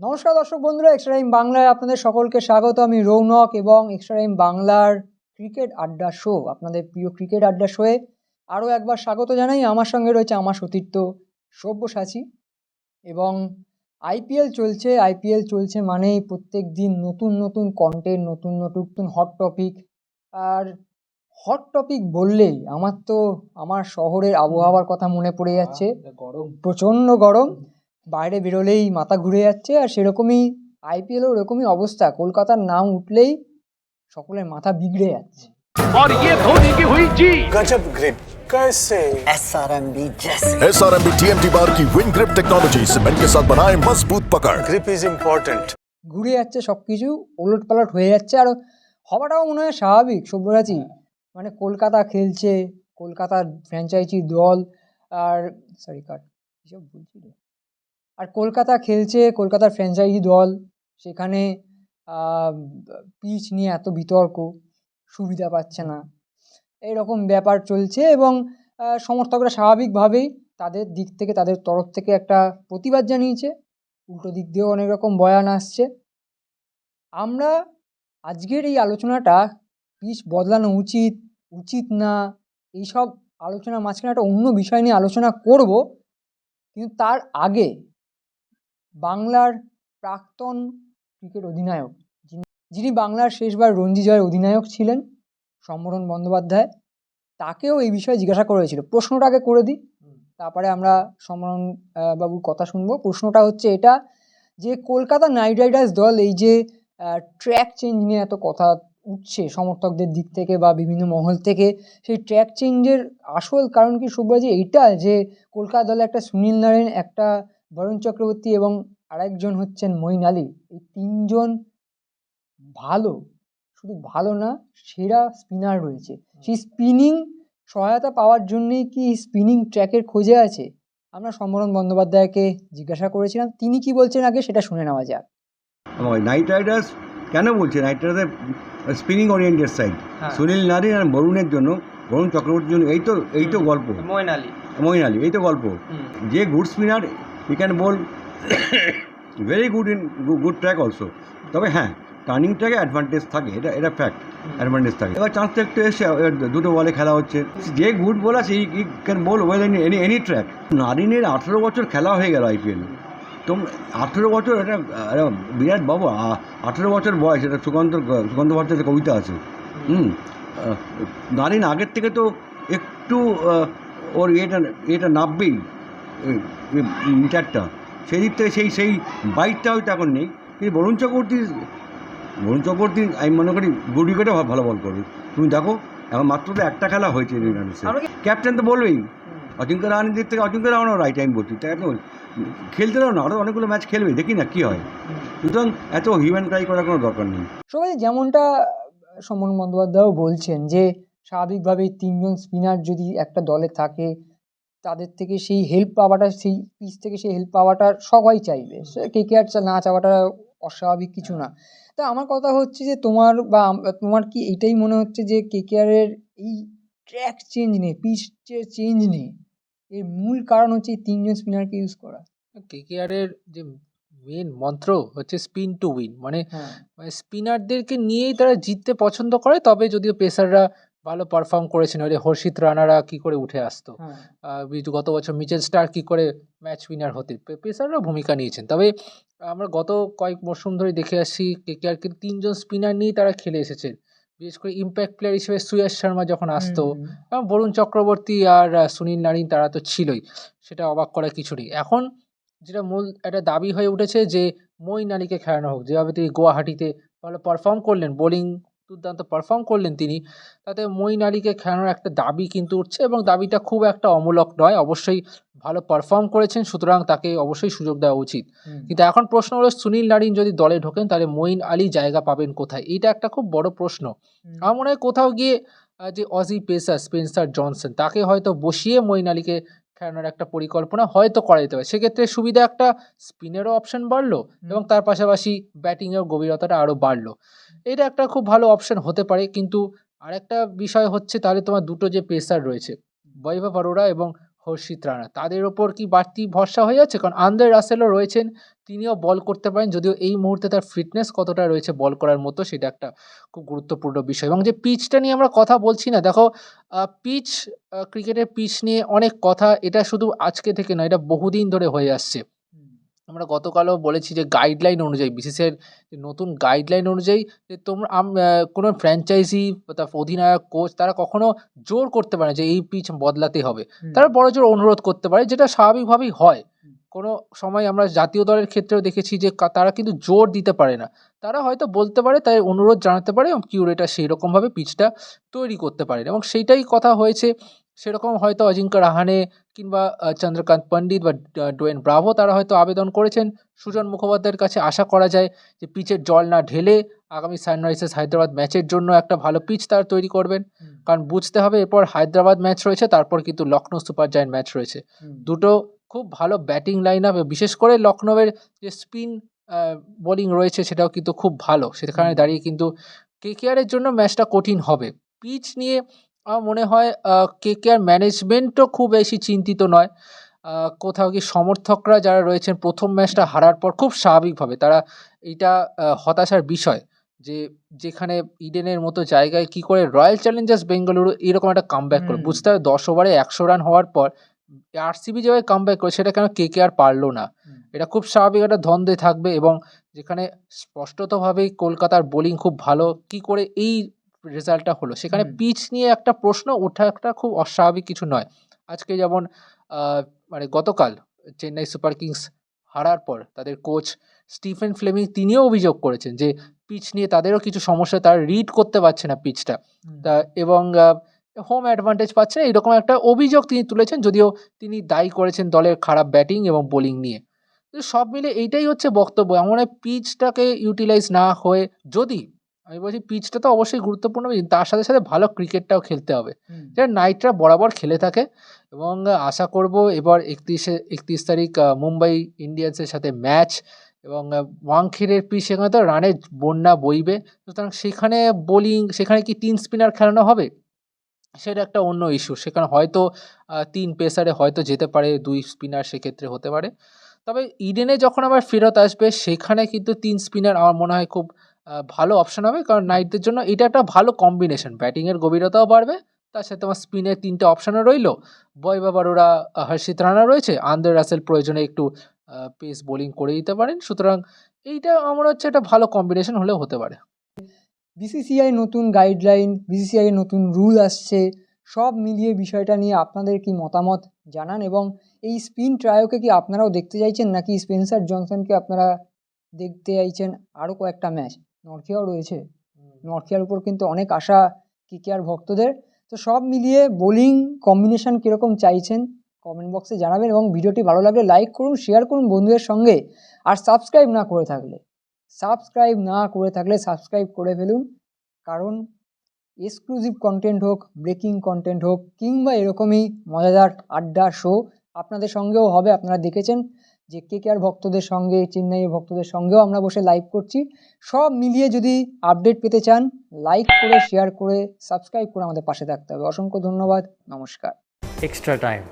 নমস্কার দর্শক বন্ধুরা এক্সট্রা টাইম বাংলায় আপনাদের সকলকে স্বাগত। আমি রৌনক এবং এক্সট্রা টাইম বাংলার ক্রিকেট আড্ডা শো আপনাদের প্রিয় ক্রিকেট আড্ডা শোয়ে আরও একবার স্বাগত জানাই। আমার সঙ্গে রয়েছে আমার সতীর্থ সব্যসাচী এবং আইপিএল চলছে। আইপিএল চলছে মানেই প্রত্যেক দিন নতুন নতুন কন্টেন্ট নতুন নতুন হট টপিক আর হট টপিক বললেই আমার তো আমার শহরের আবহাওয়ার কথা মনে পড়ে যাচ্ছে। গরম। প্রচণ্ড গরম। বাইরে বেরোলেই মাথা ঘুরে যাচ্ছে আর সেরকমই আইপিএলও ওরকমই অবস্থা কলকাতার নাম উঠলেই সকলের মাথা বিগড়ে যাচ্ছে और ये धोनी की हुई जी गजब ग्रिप कैसे एसआरएमबी जैसे S R M B T M T bar की विन ग्रिप टेक्नोलॉजी सीमेंट के साथ बनाए मजबूत पकड़ ग्रिप इज इम्पोर्टेंट ঘুরে যাচ্ছে সব কিছু ওলট পালট হয়ে যাচ্ছে আর হওয়াটাও মনে হয় স্বাভাবিক সব্যরাচি মানে কলকাতা খেলছে কলকাতার ফ্র্যাঞ্চাইজি দল আর সরি কাট এসব বলছি রে আর কলকাতা খেলছে, কলকাতার ফ্র্যাঞ্চাইজি দল, সেখানে পিচ নিয়ে এত বিতর্ক, সুবিধা পাচ্ছে না। এইরকম ব্যাপার চলছে এবং সমর্থকরা স্বাভাবিকভাবেই তাদের দিক থেকে, তাদের তরফ থেকে একটা প্রতিবাদ জানিয়েছে। উল্টো দিক দিয়েও অনেক রকম বয়ান আসছে। আমরা আজকের এই আলোচনাটা পিচ বদলানো উচিত উচিত না, এইসব আলোচনার মাঝখানে একটা অন্য বিষয় নিয়ে আলোচনা করব, কিন্তু তার আগে বাংলার প্রাক্তন ক্রিকেট অধিনায়ক যিনি যিনি বাংলার শেষবার রঞ্জি জয়ের অধিনায়ক ছিলেন সম্বরণ বন্দ্যোপাধ্যায় তাকেও এই বিষয়ে জিজ্ঞাসা করা হয়েছিল। প্রশ্নটা আগে করে দিই তারপরে আমরা সমরণ আহ, বাবুর কথা শুনব। প্রশ্নটা হচ্ছে এটা যে কলকাতা নাইট রাইডার্স দল এই যে ট্র্যাক চেঞ্জ নিয়ে এত কথা উঠছে সমর্থকদের দিক থেকে বা বিভিন্ন মহল থেকে সেই ট্র্যাক চেঞ্জের আসল কারণ কি সুব্রাজি এইটা যে কলকাতা দলে একটা সুনীল নারায়ণ একটা বরুণ চক্রবর্তী এবং আরেকজন হচ্ছেন মঈন আলী। এই তিনজন ভালো শুধু ভালো না সেরা স্পিনার রয়েছে। সেই স্পিনিং সহায়তা পাওয়ার জন্যই কি স্পিনিং ট্র্যাকের খোঁজে আছে? আমরা সম্বরণ বন্দ্যোপাধ্যায়কে জিজ্ঞাসা করেছিলাম। তিনি কি বলছেন আগে সেটা শুনে নেওয়া যাক। নাইট রাইডার্স কেন বলছে? নাইট রাইডার্সের spinning oriented side. Sunil Narine আর বরুণের জন্য বরুণ চক্রবর্তীর জন্য এই তো এই তো গল্প। মইন আলী। মঈন আলী এই তো গল্প। যে good spinner E can bowl very good in good track also তবে হ্যাঁ টার্নিং ট্র্যাকে অ্যাডভান্টেজ থাকে, এটা এটা ফ্যাক্ট অ্যাডভান্টেজ থাকে। এবার চান্স তো একটু এসে দুটো বলে খেলা হচ্ছে। যে গুড বল আছে ই can bowl well any any any track নারিনের আঠেরো বছর খেলা হয়ে গেল আইপিএল তো আঠেরো বছর এটা বিরাট বাবু আঠেরো বছর বয়স, এটা সুকান্ত সুকান্ত ভট্টাচার্যের কবিতা আছে। হুম নারিন আগের থেকে তো একটু ওর এটা এটা এ মিটারটা। সেই দিক থেকে সেই সেই বাইকটা হয়তো এখন নেই। কিন্তু বরুণ চক্রবর্তী বরুণ চক্রবর্তী আমি মনে করি গুড উইকেটে ভালো বল করবে। তুমি দেখো এখন মাত্র তো একটা খেলা হয়েছে ক্যাপ্টেন তো বলবেই অজিঙ্ক্য রাহানের দিক থেকে অজিঙ্ক্য রাহানও রাইট টাইম বলছি। তাই এখন খেলতে দাও না আরও অনেকগুলো ম্যাচ খেলবে দেখি না কী হয়। সুতরাং এত হিউম্যান ট্রাই করার কোনো দরকার নেই। সবাই যেমনটা সমন বন্দ্যোপাধ্যায়ও বলছেন যে স্বাভাবিকভাবেই তিনজন স্পিনার যদি একটা দলে থাকে তাদের থেকে সেই হেল্প পাওয়াটা সেই পিচ থেকে সেই হেল্প পাওয়াটা সবাই চাইবে। কে কে আর না চাওয়াটা অস্বাভাবিক কিছু না। তা আমার কথা হচ্ছে যে তোমার বা তোমার কি এটাই মনে হচ্ছে যে কে কে আরের এই ট্র্যাক চেঞ্জ নেই পিচ চেঞ্জ নেই এর মূল কারণ হচ্ছে এই তিনজন স্পিনারকে ইউজ করা। কেকেআরের যে মেন মন্ত্র হচ্ছে স্পিন টু উইন মানে হ্যাঁ। স্পিনারদেরকে নিয়েই তারা জিততে পছন্দ করে তবে যদিও পেসাররা ভালো পারফর্ম করেছে নইলে হর্ষিত রানারা কি করে উঠে আসতো? হ্যাঁ। গত বছর মিচেল স্টার কি করে ম্যাচ উইনার হতে? পে- পেসাররা ভূমিকা নিয়েছেন। তবে আমরা গত কয়েক মরশুম ধরে দেখে আসছি কেকেআরকে তিনজন স্পিনার নিয়েই তারা খেলে এসেছেন বিশেষ করে ইম্প্যাক্ট প্লেয়ার হিসেবে সুয়াস শর্মা যখন আসতো বরুণ চক্রবর্তী আর সুনীল নারিন তারা তো ছিলই। সেটা অবাক করার কিছু নেই। এখন যেটা মূল একটা দাবি হয়ে উঠেছে যে মঈন আলীকে খেলানো হোক। যেভাবে তিনি গুয়াহাটিতে ভালো পারফর্ম করলেন বোলিং দুর্দান্ত পারফর্ম করলেন তিনি। তাতে মঈন আলীকে খেলানোর একটা দাবি কিন্তু উঠছে এবং দাবিটা খুব একটা অমূলক নয় অবশ্যই ভালো পারফর্ম করেছেন সুতরাং তাকে অবশ্যই সুযোগ দেওয়া উচিত। কিন্তু এখন প্রশ্ন হলো সুনীল নারিন যদি দলে ঢোকেন তাহলে মঈন আলী জায়গা পাবেন কোথায়? এইটা একটা খুব বড় প্রশ্ন। আমার মনে হয় কোথাও গিয়ে যে অজি পেসার স্পেন্সার জনসন তাকে হয়তো বসিয়ে মঈন আলীকে খেলানোর একটা পরিকল্পনা হয়তো করা যেতে পারে। সেক্ষেত্রে সুবিধা একটা স্পিনেরও অপশন বাড়লো এবং তার পাশাপাশি ব্যাটিংয়ের গভীরতাটা আরও বাড়লো। এটা একটা খুব ভালো অপশন হতে পারে কিন্তু আরেকটা বিষয় হচ্ছে তাহলে তোমার দুটো যে পেসার রয়েছে বৈভব অরোরা এবং হর্ষিত রানা। তাদের ওপর কি বাড়তি ভরসা হয়ে যাচ্ছে? কারণ আন্দ্রে রাসেলও রয়েছেন, তিনিও বল করতে পারেন। যদিও এই মুহূর্তে তার ফিটনেস কতটা রয়েছে বল করার মতো সেটা একটা খুব গুরুত্বপূর্ণ বিষয়। এবং যে পিচটা নিয়ে আমরা কথা বলছি না, দেখো পিচ ক্রিকেটের পিচ নিয়ে অনেক কথা, এটা শুধু আজকে থেকে নয়, এটা বহুদিন ধরে হয়ে আসছে। আমরা গতকালও বলেছি যে গাইডলাইন অনুযায়ী বিসিসিআইয়ের যে নতুন গাইডলাইন অনুযায়ী যে তোমরা কোনো ফ্র্যাঞ্চাইজি তারপর অধিনায়ক কোচ তারা কখনো জোর করতে পারে যে এই পিচ বদলাতে হবে। তারা বড় জোর অনুরোধ করতে পারে যেটা স্বাভাবিকভাবেই হয়। কোনো সময় আমরা জাতীয় দলের ক্ষেত্রেও দেখেছি যে তারা কিন্তু জোর দিতে পারে না। তারা হয়তো বলতে পারে তাই অনুরোধ জানাতে পারে এবং কিউরেটার সেই রকমভাবে পিচটা তৈরি করতে পারে এবং সেইটাই কথা হয়েছে সেরকম হয়তো অজিঙ্ক্য রাহানে কিংবা চন্দ্রকান্ত পণ্ডিত বা ডোয়েন ব্রাভো তারা হয়তো আবেদন করেছেন। সুজন মুখোপাধ্যায়ের কাছে আশা করা যায় যে পিচের জল না ঢেলে আগামী সানরাইজার্স হায়দ্রাবাদ ম্যাচের জন্য একটা ভালো পিচ তারা তৈরি করবেন। কারণ বুঝতে হবে এরপর হায়দ্রাবাদ ম্যাচ রয়েছে তারপর কিন্তু লখনৌ সুপার জায়ান্ট ম্যাচ রয়েছে। দুটো খুব ভালো ব্যাটিং লাইন আপ বিশেষ করে লখনৌয়ের যে স্পিন বোলিং রয়েছে সেটাও কিন্তু খুব ভালো। সেখানে দাঁড়িয়ে কিন্তু কেকেআরের জন্য ম্যাচটা কঠিন হবে। পিচ নিয়ে আমার মনে হয় কেকেআর ম্যানেজমেন্টও খুব বেশি চিন্তিত নয়। কোথাও কি সমর্থকরা যারা রয়েছেন প্রথম ম্যাচটা হারার পর খুব স্বাভাবিকভাবে তারা আহ, হতাশার বিষয় যে যেখানে ইডেনের মতো জায়গায় কি করে রয়্যাল চ্যালেঞ্জার্স বেঙ্গালুরু এরকম একটা কামব্যাক করে বুঝতে হবে দশ ওভারে একশো রান হওয়ার পর আরসিবি যেভাবে কামব্যাক করে সেটা কেন কে কে আর পারল না? এটা খুব স্বাভাবিক একটা দ্বন্দ্বে থাকবে এবং যেখানে স্পষ্টতভাবেই কলকাতার বোলিং খুব ভালো কি করে এই রেজাল্টটা হলো। সেখানে পিচ নিয়ে একটা প্রশ্ন ওঠা একটা খুব অস্বাভাবিক কিছু নয়। আজকে যেমন মানে গতকাল চেন্নাই সুপার কিংস হারার পর তাদের কোচ স্টিফেন ফ্লেমিং তিনিও অভিযোগ করেছেন যে পিচ নিয়ে তাদেরও কিছু সমস্যা তারা রিড করতে পারছে না পিচটা। তা এবং হোম অ্যাডভান্টেজ পাচ্ছে না এরকম একটা অভিযোগ তিনি তুলেছেন যদিও তিনি দায়ী করেছেন দলের খারাপ ব্যাটিং এবং বোলিং নিয়ে। সব মিলে এইটাই হচ্ছে বক্তব্য। এমন পিচটাকে ইউটিলাইজ না হয়ে যদি আমি বলছি পিচটা তো অবশ্যই গুরুত্বপূর্ণ তার সাথে সাথে ভালো ক্রিকেটটাও খেলতে হবে। যেটা নাইটরা বরাবর খেলে থাকে এবং আশা করব এবার একত্রিশে একত্রিশ তারিখ মুম্বাই ইন্ডিয়ান্সের সাথে ম্যাচ এবং ওয়াংখেড়ের পিচ সেখানে তো রানের বন্যা বইবে। সুতরাং সেখানে বোলিং সেখানে কি তিন স্পিনার খেলানো হবে? সেটা একটা অন্য ইস্যু সেখানে হয়তো তিন পেসারে হয়তো যেতে পারে দুই স্পিনার সেক্ষেত্রে হতে পারে। তবে ইডেনে যখন আবার ফেরত আসবে সেখানে কিন্তু তিন স্পিনার আমার মনে হয় খুব ভালো অপশন হবে। কারণ নাইটদের জন্য এটা একটা ভালো কম্বিনেশন ব্যাটিংয়ের গভীরতাও বাড়বে, তার সাথে তোমার স্পিনের তিনটে অপশনও রইল। বয় বাবারোরা হর্ষিত রানা রয়েছে। আন্দ্রে রাসেল প্রয়োজনে একটু পেস বোলিং করে দিতে পারেন। সুতরাং এইটা আমার হচ্ছে একটা ভালো কম্বিনেশন হলেও হতে পারে। বিসিসিআই নতুন গাইডলাইন বিসিসিআই নতুন রুল আসছে। সব মিলিয়ে বিষয়টা নিয়ে আপনাদের কি মতামত জানান? এবং এই স্পিন ট্রায়োকে কি আপনারাও দেখতে চাইছেন? নাকি স্পেন্সার জনসনকে আপনারা দেখতে চাইছেন? আরও কয়েকটা ম্যাচ নর্থিয়াও রয়েছে। নর্থিয়ার উপর কিন্তু অনেক আশা কিকেআর ভক্তদের। তো সব মিলিয়ে বোলিং কম্বিনেশন কীরকম চাইছেন কমেন্ট বক্সে জানাবেন এবং ভিডিওটি ভালো লাগলে লাইক করুন শেয়ার করুন বন্ধুদের সঙ্গে। আর সাবস্ক্রাইব না করে থাকলে সাবস্ক্রাইব না করে থাকলে সাবস্ক্রাইব করে ফেলুন। কারণ এক্সক্লুসিভ কন্টেন্ট হোক ব্রেকিং কন্টেন্ট হোক কিংবা এরকমই মজাদার আড্ডা শো আপনাদের সঙ্গেও হবে আপনারা দেখেছেন। যে কে কে আর ভক্তদের সঙ্গে, চেন্নাইয়ের ভক্তদের সঙ্গেও আমরা বসে লাইভ করছি। সব মিলিয়ে যদি আপডেট পেতে চান লাইক করে শেয়ার করে সাবস্ক্রাইব করে আমাদের পাশে থাকতে হবে। অসংখ্য ধন্যবাদ, নমস্কার। Extra time